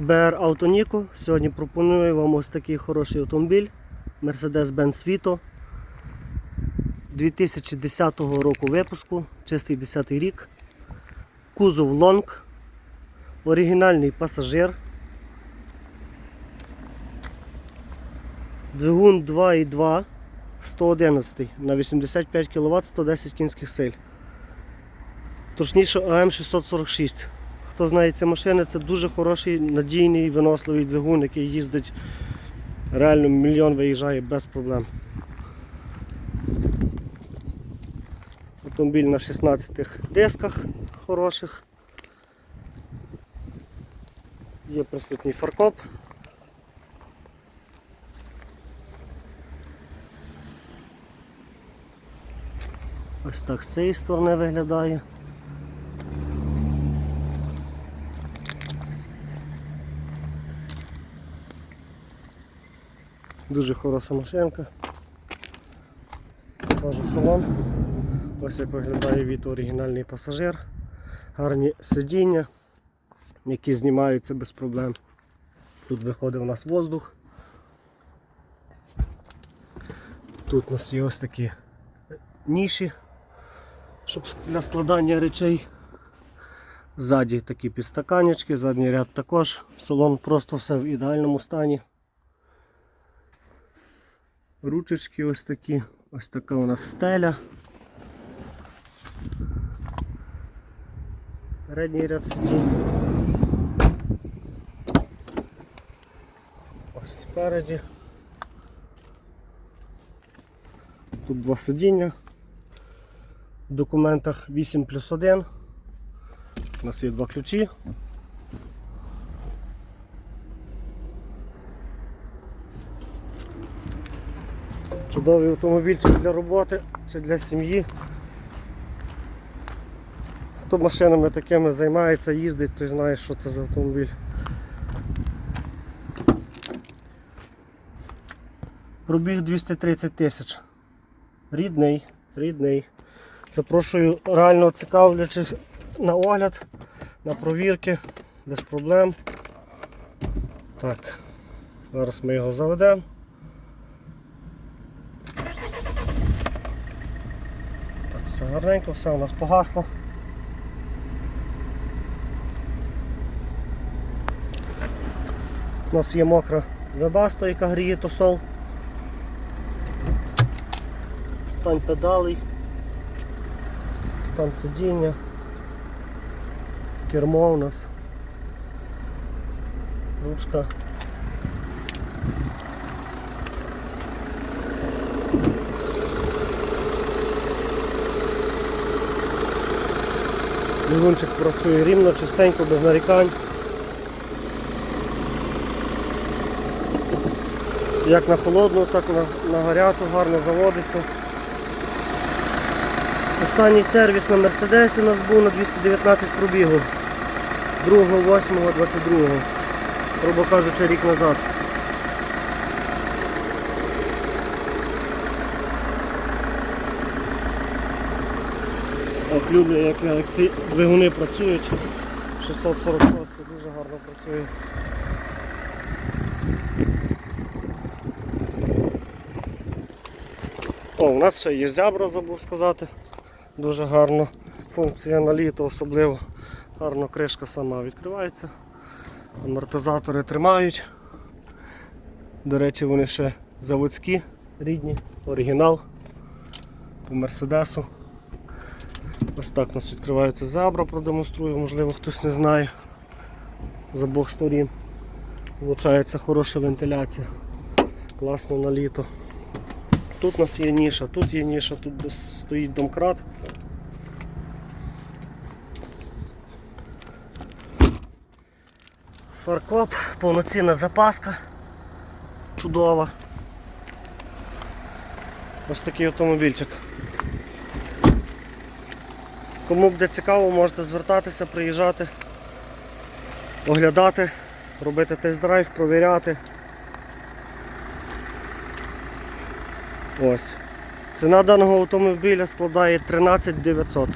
BR Autonico. Сьогодні пропоную вам ось такий хороший автомобіль Mercedes-Benz Vito 2010 року випуску, чистий 10 рік. Кузов лонг, оригінальний пасажир. Двигун 2.2 111 на 85 кВт 110 кінських сил. Точніше АМ646. Хто знає ці машини, це дуже хороший, надійний, виносливий двигун, який їздить реально мільйон виїжджає без проблем. Автомобіль на 16 дисках хороших. Є присутній фаркоп. Ось так з цієї сторони виглядає. Дуже хороша машинка. Покажу салон. Ось як виглядає від оригінальний пасажир. Гарні сидіння, які знімаються без проблем. Тут виходить у нас воздух. Тут у нас є ось такі ніші, щоб для складання речей. Ззаді такі підстаканечки, задній ряд також. Салон просто все в ідеальному стані. Ручечки ось такі, ось така у нас стеля. Передній ряд сидінь. Ось спереді. Тут два сидіння. В документах 8 плюс 1. У нас є два ключі. Чудовий автомобільчик для роботи чи для сім'ї. Хто машинами такими займається, їздить, той знає, що це за автомобіль. Пробіг 230 тисяч. Рідний, рідний. Запрошую реально цікавлячись на огляд, на провірки, без проблем. Так, зараз ми його заведемо. Так, все гарненько, все у нас погасло. У нас є мокра вебасто, яка гріє тосол. Стан педалей, стан сидіння, кермо у нас, ручка. Двигунчик працює рівно, чистенько, без нарікань. Як на холодну, так на, на гарячу, гарно заводиться. Останній сервіс на Мерседесі у нас був на 219 пробігу 2.8.22, грубо кажучи, рік назад. Люблю, як, ці двигуни працюють. 646 це дуже гарно працює. О, у нас ще є зябра, забув сказати. Дуже гарно. Функція на літо особливо. Гарно кришка сама відкривається. Амортизатори тримають. До речі, вони ще заводські, рідні, оригінал по Мерседесу. Ось так у нас відкриваються зябра, продемонструю, можливо хтось не знає. З обох сторін. Влучається хороша вентиляція. Класно на літо. Тут у нас є ніша, тут є ніша, тут десь стоїть домкрат. Фаркоп, повноцінна запаска. Чудова. Ось такий автомобільчик. Кому буде цікаво, можете звертатися, приїжджати, оглядати, робити тест-драйв, провіряти. Ось. Ціна даного автомобіля складає 13 900.